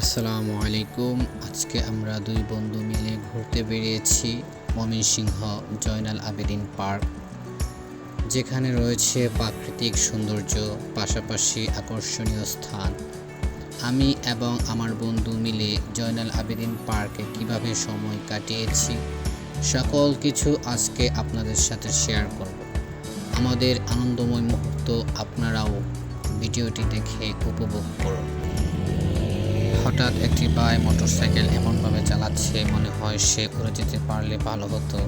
আসসালামু আলাইকুম। আজকে আমরা দুই বন্ধু মিলে ঘুরতে বেরিয়েছি ময়মনসিংহ জয়নাল আবেদিন পার্ক, যেখানে রয়েছে প্রাকৃতিক সৌন্দর্য, পাশাপাশি আকর্ষণীয় স্থান। আমি এবং আমার বন্ধু মিলে জয়নাল আবেদিন পার্কে কীভাবে সময় কাটিয়েছি, সকল কিছু আজকে আপনাদের সাথে শেয়ার করব। আমাদের আনন্দময় মুহূর্ত আপনারাও ভিডিওটি দেখে উপভোগ করুন। হঠাৎ একটি বাই মোটরসাইকেল এমনভাবে চালাচ্ছে, মনে হয় সে উড়ে যেতে পারলে ভালো হতো।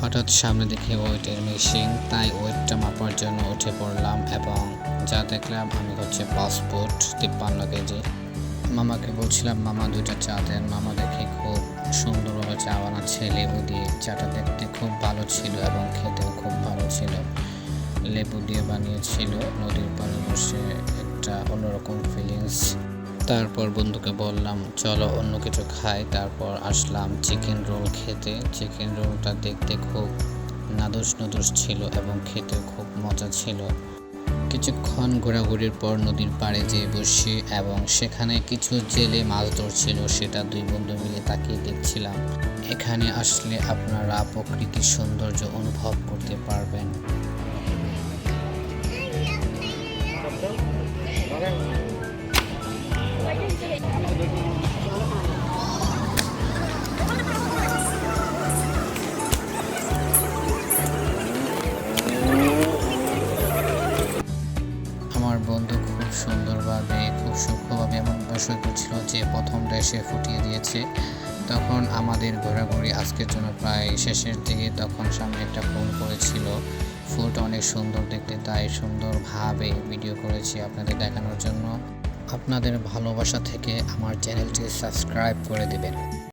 হঠাৎ সামনে দেখে ওয়েটের মেশিন, তাই ওয়েটটা মাপার জন্য উঠে পড়লাম এবং যা দেখলাম আমি হচ্ছে পাসপোর্ট তিপ্পান্ন কেজি। মামাকে বলছিলাম, মামা, দুইটা চা দেন। মামা দেখে খুব সুন্দরভাবে চা বানাচ্ছে, লেবু দিয়ে। চাটা দেখতে খুব ভালো ছিল এবং খেতেও খুব ভালো ছিল। লেবু দিয়ে বানিয়েছিল, নদীর পাড়ে বসে একটা অন্যরকম ফিলিংস তারপর বন্ধুকে বললাম, চলো অন্য কিছু খাই। তারপর আসলাম চিকেন রোল খেতে। চিকেন রোলটা দেখতে খুব নাদুস নদুস ছিল এবং খেতে খুব মজা ছিল। কিছুক্ষণ ঘোরাঘুরির পর নদীর পাড়ে যেয়ে বসি এবং সেখানে কিছু জেলে মাছ ধরছিল, সেটা দুই বন্ধু মিলে তাকিয়ে দেখছিলাম। এখানে আসলে আপনারা প্রকৃতির সৌন্দর্য অনুভব করতে পারবেন। এমন করছিল যে প্রথম রেসে ফুটিয়ে দিয়েছে। তখন আমাদের ঘোরাঘুরি আজকের জন্য প্রায় শেষের দিকে। তখন সামনে একটা ফোন করেছিল। ফুলটা অনেক সুন্দর দেখতে, তাই সুন্দরভাবে ভিডিও করেছি আপনাদের দেখানোর জন্য। আপনাদের ভালোবাসা থেকে আমার চ্যানেলটি সাবস্ক্রাইব করে দেবেন।